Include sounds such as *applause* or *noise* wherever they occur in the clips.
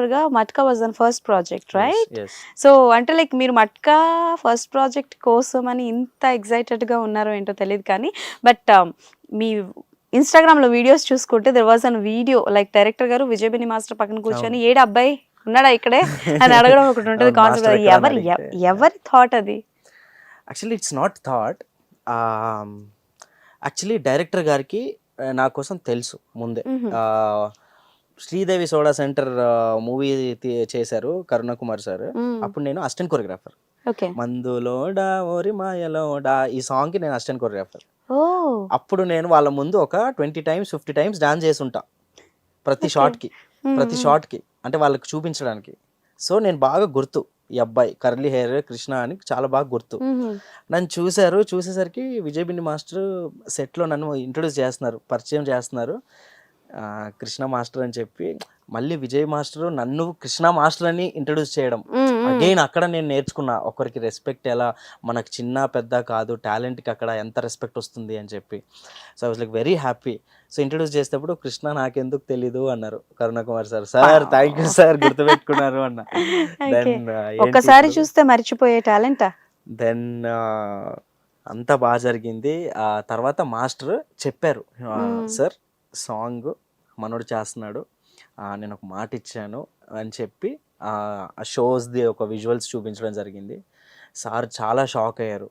కొరియోగ్రాఫర్గా Matka was an first project right. So అంటే like మీరు Matka first project కోసం అని ఇంత excited గా ఉన్నారో ఏంటో తెలియదు కానీ బట్ మీ ఇన్స్టాగ్రామ్లో వీడియోస్ చూసుకుంటే there was an video like director గారు విజయబిని మాస్టర్ పక్కన కూర్చొని ఏడు అబ్బాయి ఉన్నాడా ఇక్కడే? అని అడగడం ఒకటి ఉంటుంది కాన్సెప్ట్ ఎవరి. ఎవరి థాట్ అది? Actually it's not thought actually director గారికి ఆ, నా కోసం తెలుసు ముందే. శ్రీదేవి సోడా సెంటర్ మూవీ చేశారు కరుణ కుమార్ సార్. అప్పుడు నేను అసిస్టెంట్ కొరియోగ్రాఫర్. మందులోడా ఓరి మాయలోడా ఈ సాంగ్కి నేను అసిస్టెంట్ కొరియోగ్రాఫర్. అప్పుడు నేను వాళ్ళ ముందు ఒక twenty times fifty times dance చేసి ఉంటా ప్రతి షాట్కి ప్రతి షాట్కి అంటే వాళ్ళకి చూపించడానికి. సో నేను బాగా గుర్తు ఈ అబ్బాయి కర్లీ హెయిర్ కృష్ణ అని చాలా బాగా గుర్తు. నన్ను చూశారు చూసేసరికి విజయ్ బిండి మాస్టర్ సెట్లో నన్ను ఇంట్రొడ్యూస్ చేస్తున్నారు పరిచయం చేస్తున్నారు. కృష్ణ మాస్టర్ అని చెప్పి మళ్ళీ విజయ్ మాస్టర్ నన్ను కృష్ణ మాస్టర్ అని ఇంట్రొడ్యూస్ చేయడం అగైన్ అక్కడ నేను నేర్చుకున్నా ఒకరికి రెస్పెక్ట్ ఎలా మనకు చిన్న పెద్ద కాదు టాలెంట్కి అక్కడ ఎంత రెస్పెక్ట్ వస్తుంది అని చెప్పి. So I was like very happy so introduce చేసేటప్పుడు కృష్ణ నాకెందుకు తెలీదు అన్నారు Karuna Kumar sir sir thank you sir గుర్తుపెట్టుకున్నారు అన్న. *laughs* దెన్ ఒక్కసారి చూస్తే మర్చిపోయే టాలెంటా దెన్ అంతా బాగా జరిగింది. ఆ తర్వాత మాస్టర్ చెప్పారు. సార్ సాంగ్ మనోడు చేస్తున్నాడు. నేను ఒక మాట ఇచ్చాను అని చెప్పి ఆ షోస్ది ఒక విజువల్స్ చూపించడం జరిగింది. సార్ చాలా షాక్ అయ్యారు.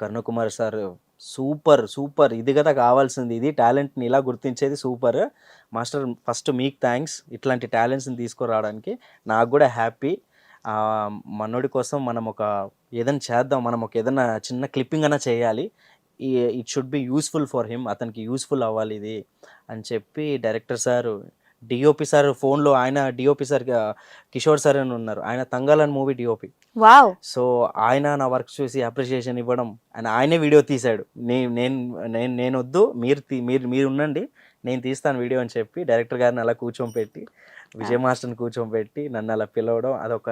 Karunakumar sir super super. ఇది కదా కావాల్సింది. ఇది టాలెంట్ని ఇలా గుర్తించేది సూపర్. మాస్టర్ ఫస్ట్ మీకు థ్యాంక్స్ ఇట్లాంటి టాలెంట్స్ని తీసుకురావడానికి నాకు కూడా హ్యాపీ. మనోడి కోసం మనం ఒక ఏదైనా చేద్దాం. మనం ఒక ఏదైనా చిన్న క్లిప్పింగ్ అయినా చేయాలి. It should be useful for him అతనికి యూస్ఫుల్ అవ్వాలి ఇది అని చెప్పి డైరెక్టర్ సార్ డిఓపి సార్ ఫోన్లో ఆయన డిఓపి సార్ కిషోర్ సార్ అని ఉన్నారు. ఆయన Thangalaan movie DOP wow so ఆయన నా వర్క్ చూసి అప్రిషియేషన్ ఇవ్వడం అండ్ ఆయనే వీడియో తీశాడు. నేను నేను నేను నేను వద్దు మీరు మీరు మీరు ఉండండి నేను తీస్తాను వీడియో అని చెప్పి డైరెక్టర్ గారిని అలా కూర్చోపెట్టి విజయ్ మాస్టర్ని కూర్చోపెట్టి నన్ను అలా పిలవడం అదొక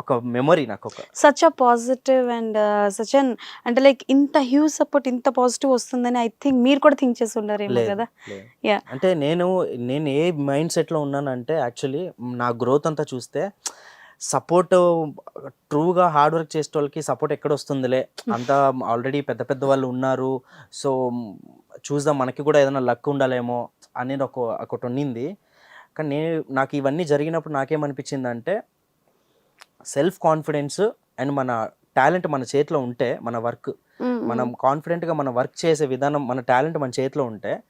ఒక మెమొరీ నాకు ఒక such a positive and such an అంటే లైక్ ఇంత హ్యూజ్ సపోర్ట్ ఇంత పాజిటివ్ వస్తుందని ఐ థింక్ మీరు కూడా థింక్ చేసి లేదు, కదా. అంటే నేను నేను ఏ మైండ్ సెట్లో ఉన్నానంటే యాక్చువల్లీ నా గ్రోత్ అంతా చూస్తే సపోర్ట్ ట్రూగా హార్డ్ వర్క్ చేసే వాళ్ళకి సపోర్ట్ ఎక్కడ వస్తుందిలే? అంతా ఆల్రెడీ పెద్ద పెద్ద వాళ్ళు ఉన్నారు. సో చూద్దాం మనకి కూడా ఏదైనా లక్ ఉండాలేమో అనేది ఒక ఒకటి ఉండింది కానీ నేను నాకు ఇవన్నీ జరిగినప్పుడు నాకేమనిపించింది అంటే సెల్ఫ్ కాన్ఫిడెన్స్ అండ్ మన టాలెంట్ మన చేతిలో ఉంటే మన వర్క్. మనం కాన్ఫిడెంట్గా మన వర్క్ చేసే విధానం మన టాలెంట్ మన చేతిలో ఉంటే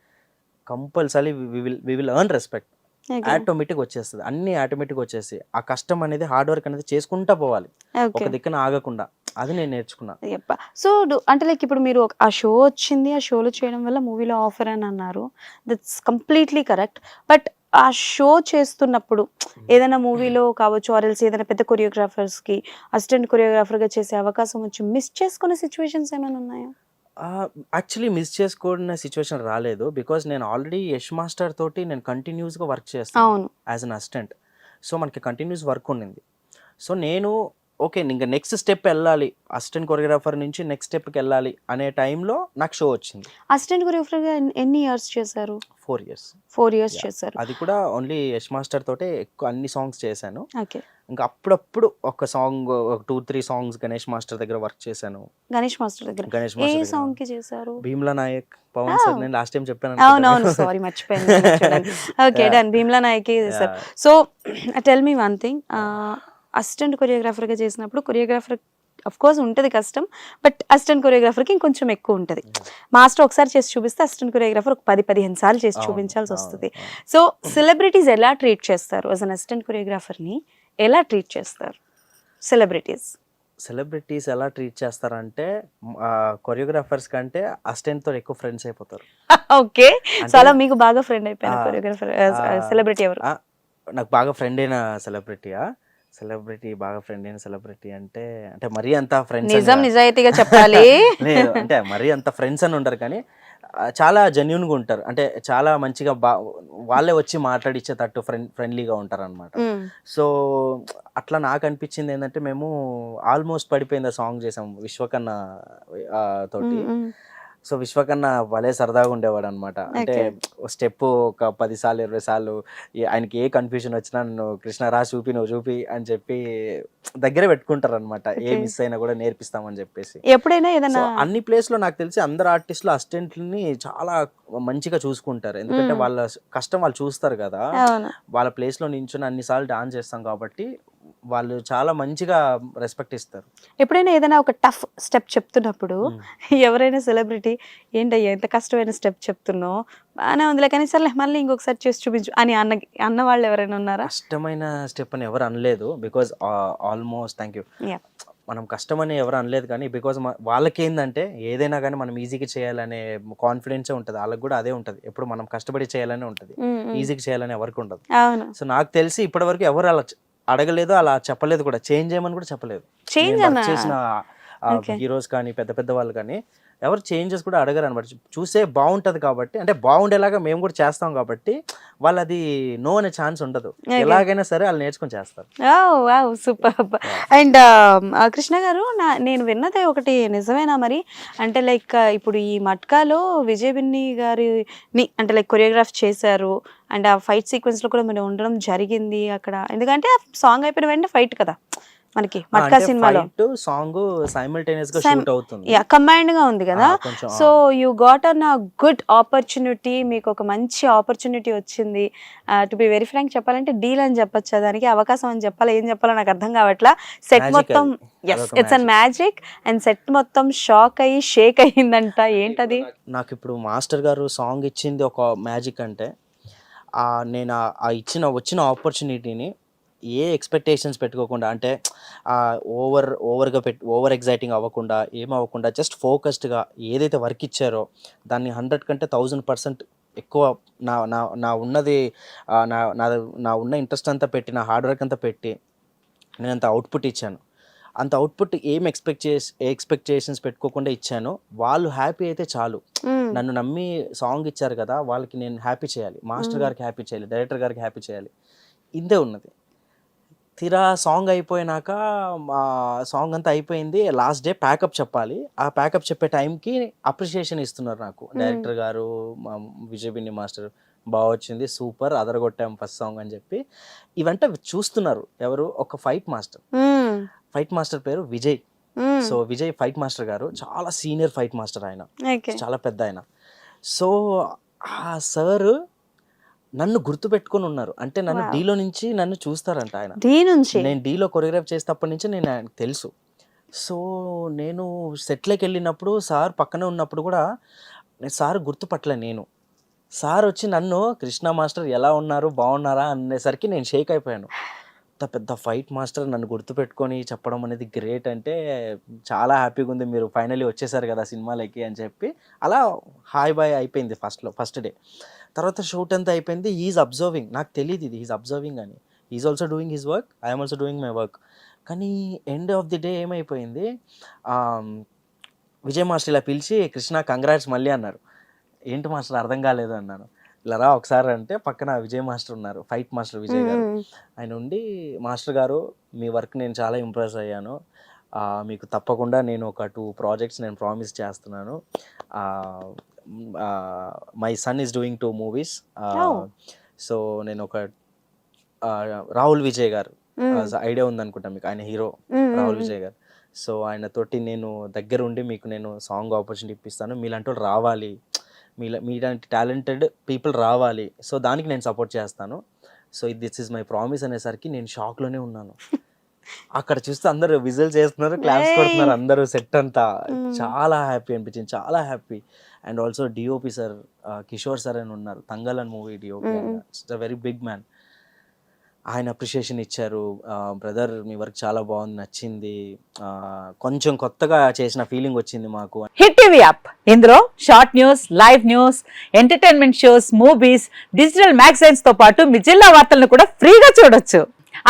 compulsory we will we will earn respect. Automatic వచ్చేస్తుంది. అన్ని ఆటోమేటిక్ వచ్చేసి ఆ కష్టం అనేది హార్డ్ వర్క్ అనేది చేసుకుంటా పోవాలి. ఒక. దిక్కున ఆగకుండా. అది నేను నేర్చుకున్నా. సో అంటే లైక్ ఇప్పుడు మీరు ఆ షో వచ్చింది ఆ షోలో చేయడం వల్ల మూవీలో ఆఫర్ అని అన్నారు. దట్స్ కంప్లీట్లీ కరెక్ట్ బట్ ఆ షో చేస్తున్నప్పుడు ఏదైనా మూవీలో కావచ్చు ఆర్ ఎల్స్ ఏదైనా పెద్ద choreographers కి అసిస్టెంట్గా చేసే అవకాశం వచ్చి మిస్ చేసుకునే సిచ్యువేషన్స్ ఏమైనా ఉన్నాయా? యాక్చువల్లీ మిస్ చేసుకోవడం సిచ్యువేషన్ రాలేదు. బికాజ్ నేను ఆల్రెడీ యష్ మాస్టర్ తోటి నేను కంటిన్యూస్గా వర్క్ చేస్తాను యాజ్ అన్ అసిస్టెంట్ సో మనకి కంటిన్యూస్ వర్క్ ఉండింది. సో నేను ఓకే ఇంకా నెక్స్ట్ స్టెప్ వెళ్ళాలి. అసిస్టెంట్ కొరియోగ్రాఫర్ నుంచి నెక్స్ట్ స్టెప్కి వెళ్ళాలి అనే టైంలో నాకు షో వచ్చింది. అసిస్టెంట్గా ఎన్ని ఇయర్స్ చేశారు? Four years four years. చేశారు. అది కూడా ఓన్లీ యష్ మాస్టర్ తోటే ఎక్కువ అన్ని సాంగ్స్ చేశాను. ఓకే. ఇంకా అప్పుడప్పుడు ఒక సాంగ్ ఒక two three songs Ganesh master దగ్గర వర్క్ చేశాను. గణేష్ మాస్టర్ దగ్గర. గణేష్ ఏ మాస్టర్ సాంగ్కి చేశారు? భీమ్లా నాయక్ పవన్. సార్ నేను లాస్ట్ టైం చెప్పాను అవునవును సారీ మర్చిపోయాను. *laughs* ఓకే. డన్ భీమ్లా నాయకి sir so tell me one thing అసిస్టెంట్గా చేసినప్పుడు కొరియోగ్రాఫర్ అఫ్ కోర్స్ ఉంటుంది కష్టం బట్ అసిస్టెంట్ కొరియోగ్రాఫర్కి ఇంకొంచెం ఎక్కువ ఉంటుంది. మాస్టర్ ఒకసారి చేసి చూపిస్తే అసిస్టెంట్ కొరియోగ్రాఫర్ ఒక పది పదిహేను సార్లు చేసి చూపించాల్సి వస్తుంది. సో సెలబ్రిటీస్ ఎలా ట్రీట్ చేస్తారు? యాజ్ అన్ అసిస్టెంట్ కొరియోగ్రాఫర్ని ఎలా ట్రీట్ చేస్తారు? సెలబ్రిటీస్ సెలబ్రిటీస్ ఎలా ట్రీట్ చేస్తారంటే కొరియోగ్రాఫర్స్ కంటే అసిస్టెంట్తో ఎక్కువ ఫ్రెండ్స్ అయిపోతారు. *laughs* ఓకే. సో అలా మీకు బాగా ఫ్రెండ్ అయిపోయిన కొరియోగ్రాఫర్ సెలబ్రిటీ ఎవరు? నాకు బాగా ఫ్రెండ్ అయిన సెలబ్రిటీయా సెలబ్రిటీ బాగా ఫ్రెండ్ అయిన సెలబ్రిటీ అంటే అంటే మరీ అంత ఫ్రెండ్స్ నిజం నిజాయితీగా చెప్పాలి. *laughs* లేదు అంటే మరీ అంత ఫ్రెండ్స్ అని ఉండరు కానీ చాలా జెన్యున్గా ఉంటారు. అంటే చాలా మంచిగా బా వాళ్ళే వచ్చి మాట్లాడిచ్చేటట్టు ఫ్రెండ్ ఫ్రెండ్లీగా ఉంటారు అనమాట. సో అట్లా నాకు అనిపించింది ఏంటంటే మేము ఆల్మోస్ట్ పడిపోయింది సాంగ్ చేసాం విశ్వకన్న తోటి. సో విశ్వకన్న భలే సరదాగా ఉండేవాడు అనమాట అంటే స్టెప్ ఒక పది సార్లు ఇరవై సార్లు ఆయనకి ఏ కన్ఫ్యూజన్ వచ్చినా నన్ను కృష్ణ రా చూపి నువ్వు చూపి అని చెప్పి దగ్గర పెట్టుకుంటారు అనమాట ఏ. మిస్ అయినా కూడా నేర్పిస్తామని చెప్పేసి. ఎప్పుడైనా ఏదైనా అన్ని ప్లేస్లో నాకు తెలిసి అందరు ఆర్టిస్టులు అసిస్టెంట్లని చాలా మంచిగా చూసుకుంటారు. ఎందుకంటే. వాళ్ళ కష్టం వాళ్ళు చూస్తారు కదా. వాళ్ళ ప్లేస్లో నించుని అన్నిసార్లు డాన్స్ చేస్తాం కాబట్టి వాళ్ళు చాలా మంచిగా రెస్పెక్ట్ ఇస్తారు. ఎప్పుడైనా ఏదైనా ఒక టఫ్ స్టెప్ చెప్తున్నప్పుడు మ్మ్. ఎవరైనా సెలబ్రిటీ ఏంటయ్యా ఎంత కష్టమైన స్టెప్ చెప్తున్నావు? బాగానే ఉందిలే కానీ సర్లే మళ్ళీ ఇంకొకసారి చేసి చూపించు అని అన్న అన్న వాళ్ళు ఎవరైనా ఉన్నారా? కష్టమైన స్టెప్ అని ఎవరు అనలేదు బికాజ్ ఆల్మోస్ట్ థ్యాంక్ యూ. మనం కష్టమని ఎవరు అనలేదు కానీ బికాజ్ వాళ్ళకి ఏంటంటే ఏదైనా కానీ మనం ఈజీగా చేయాలనే కాన్ఫిడెన్సే ఉంటుంది. వాళ్ళకి కూడా అదే ఉంటుంది. ఎప్పుడు మనం కష్టపడి చేయాలనే ఉంటుంది. మ్మ్, మ్మ్. ఈజీగా చేయాలని ఎవరికి ఉండదు. సో నాకు తెలిసి ఇప్పటివరకు ఎవరు అలా అడగలేదు అలా చెప్పలేదు కూడా. చేంజ్ చేయమని కూడా చెప్పలేదు. చేంజ్ చేసిన. హీరోస్ కానీ పెద్ద పెద్ద వాళ్ళు కానీ ఎవరు చేంజెస్ కూడా అడగరు అనమాట చూసే బాగుంటది కాబట్టి అంటే బాగుండేలాగా మేము కూడా చేస్తాం కాబట్టి వాళ్ళు అది నో అనే ఛాన్స్ ఉండదు. ఎలాగైనా సరే వాళ్ళు నేర్చుకొని చేస్తారు. సూపర్ అండ్ కృష్ణ గారు నా నేను విన్నదే ఒకటి నిజమేనా మరి? అంటే లైక్ ఇప్పుడు ఈ మట్కాలో విజయ్ బిన్ని గారిని అంటే లైక్ కొరియోగ్రాఫ్ చేశారు. అండ్ ఆ ఫైట్ సీక్వెన్స్లో కూడా మీరు ఉండడం జరిగింది అక్కడ. ఎందుకంటే సాంగ్ అయిపోయిన వెంటనే ఫైట్ కదా. మనకి మట్కా సినిమాలో. సాంగ్ సైమల్టేనియస్గా షూట్ అవుతుంది. యా కంబైన్డ్గా ఉంది కదా. So you got an good opportunity మీకు ఒక మంచి ఆపర్చునిటీ వచ్చింది. టు బి వెరీ ఫ్రాంక్ చెప్పాలంటే డీల్ అని చెప్పొచ్చు? దానికి అవకాశం అని చెప్పాలి? ఏం చెప్పాలో నాకు అర్థం కావట్లా. సెట్ మొత్తం. Yes it's an magic and set మొత్తం షాక్ అయ్యి షేక్ అయ్యిందంట. ఏంటది? నాకు ఇప్పుడు మాస్టర్ గారు సాంగ్ ఇచ్చింది ఒక మ్యాజిక్ అంటే నేను ఆ ఇచ్చిన వచ్చిన ఆపర్చునిటీని ఏ ఎక్స్పెక్టేషన్స్ పెట్టుకోకుండా అంటే ఓవర్ ఓవర్గా పెట్ ఓవర్ ఎగ్జైటింగ్ అవ్వకుండా ఏం అవ్వకుండా జస్ట్ ఫోకస్డ్గా ఏదైతే వర్క్ ఇచ్చారో దాన్ని హండ్రెడ్ కంటే థౌజండ్ పర్సెంట్ ఎక్కువ నా నా నా ఉన్నది నా నా నా ఉన్న ఇంట్రెస్ట్ అంతా పెట్టి నా హార్డ్ వర్క్ అంతా పెట్టి నేను అంత అవుట్పుట్ ఇచ్చాను. అంత అవుట్పుట్ ఏం ఎక్స్పెక్ట్ చేసి ఎక్స్పెక్టేషన్స్ పెట్టుకోకుండా ఇచ్చానో వాళ్ళు హ్యాపీ అయితే చాలు. నన్ను నమ్మి సాంగ్ ఇచ్చారు కదా వాళ్ళకి నేను హ్యాపీ చేయాలి. మాస్టర్. గారికి హ్యాపీ చేయాలి డైరెక్టర్ గారికి హ్యాపీ చేయాలి. ఇంతే ఉన్నది. తీరా సాంగ్ అయిపోయినాక మా సాంగ్ అంతా అయిపోయింది. లాస్ట్ డే ప్యాకప్ చెప్పాలి. ఆ ప్యాకప్ చెప్పే టైంకి అప్రిషియేషన్ ఇస్తున్నారు నాకు. డైరెక్టర్ గారు మా విజయ్ బిన్ని మాస్టర్ బాగా వచ్చింది. సూపర్ అదరగొట్టాం ఫస్ట్ సాంగ్ అని చెప్పి. ఇవంటే చూస్తున్నారు ఎవరు? ఒక ఫైట్ మాస్టర్. ఫైట్ మాస్టర్ పేరు Vijay. So Vijay fight master garu చాలా సీనియర్ ఫైట్ మాస్టర్ ఆయన. చాలా పెద్ద ఆయన. సో ఆ సార్ నన్ను గుర్తు పెట్టుకొని ఉన్నారు. అంటే నన్ను. డీలో నుంచి నన్ను చూస్తారంట ఆయన. దీ నుంచి? నేను డీలో కొరియోగ్రాఫ్ చేసేటప్పటి నుంచి నేను ఆయనకు తెలుసు. సో నేను సెట్లోకి వెళ్ళినప్పుడు సార్ పక్కనే ఉన్నప్పుడు కూడా సార్ గుర్తుపట్టలే నేను. సార్ వచ్చి నన్ను కృష్ణ మాస్టర్ ఎలా ఉన్నారు? బాగున్నారా? అనేసరికి నేను షేక్ అయిపోయాను. ఇంత పెద్ద ఫైట్ మాస్టర్ నన్ను గుర్తుపెట్టుకొని చెప్పడం అనేది గ్రేట్ అంటే చాలా హ్యాపీగా ఉంది. మీరు ఫైనలీ వచ్చేసారు కదా సినిమాలకి అని చెప్పి. అలా హాయ్ బాయ్ అయిపోయింది ఫస్ట్లో ఫస్ట్ డే. తర్వాత షూట్ అంతా అయిపోయింది. ఈజ్ అబ్జర్వింగ్ నాకు తెలియదు ఇది. ఈజ్ అబ్జర్వింగ్ అని. Is also doing his work I'm also doing my work కానీ ఎండ్ ఆఫ్ ది డే ఏమైపోయింది? విజయ్ మాస్టర్ ఇలా పిలిచి కృష్ణ కంగ్రాట్స్ మళ్ళీ అన్నారు. ఏంటి మాస్టర్? అర్థం కాలేదు అన్నాను. ఇలా రా ఒకసారి అంటే పక్కన విజయ్ మాస్టర్ ఉన్నారు ఫైట్ మాస్టర్ విజయ్ గారు. ఆయన ఉండి మాస్టర్ గారు మీ వర్క్ నేను చాలా ఇంప్రెస్ అయ్యాను మీకు తప్పకుండా నేను ఒక టూ ప్రాజెక్ట్స్ నేను ప్రామిస్ చేస్తున్నాను my son is doing two movies. So నేను ఒక రాహుల్ విజయ్ గారు. ఐడియా ఉందనుకుంటా మీకు ఆయన హీరో. రాహుల్ విజయ్ గారు సో ఆయన తోటి నేను దగ్గర ఉండి మీకు నేను సాంగ్ ఆపర్చునిటీ ఇప్పిస్తాను మీలాంటి వాళ్ళు రావాలి మీలా మీలాంటి టాలెంటెడ్ పీపుల్ రావాలి. సో దానికి నేను సపోర్ట్ చేస్తాను. So this is my promise అనేసరికి నేను షాక్లోనే ఉన్నాను. *laughs* అక్కడ చూస్తే అందరూ విజిల్ చేస్తున్నారు క్లాప్స్. కొడుతున్నారు అందరూ సెట్ అంతా. చాలా హ్యాపీ అనిపించింది చాలా happy. And also DOP sir Kishore sir అని ఉన్నారు తంగల్ అని movie DOP very big man ఆయన అప్రిషియేషన్ ఇచ్చారు. బ్రదర్ మీ వర్క్ చాలా బాగుంది నచ్చింది. కొంచెం కొత్తగా చేసిన ఫీలింగ్ వచ్చింది మాకు. Hit TV app. ఇందులో short news live news entertainment shows movies digital మ్యాగజైన్స్తో పాటు మీ జిల్లా వార్తలను కూడా ఫ్రీగా చూడొచ్చు.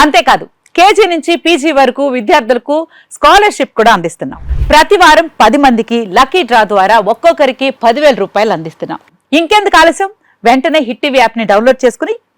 అంతేకాదు కేజీ నుంచి పీజీ వరకు విద్యార్థులకు స్కాలర్షిప్ కూడా అందిస్తున్నాం. ప్రతి వారం పది మందికి లక్కీ డ్రా ద్వారా ఒక్కొక్కరికి పదివేల రూపాయలు అందిస్తున్నాం. ఇంకెందుకు ఆలస్యం? వెంటనే హిట్ టీవీ యాప్ని డౌన్లోడ్ చేసుకుని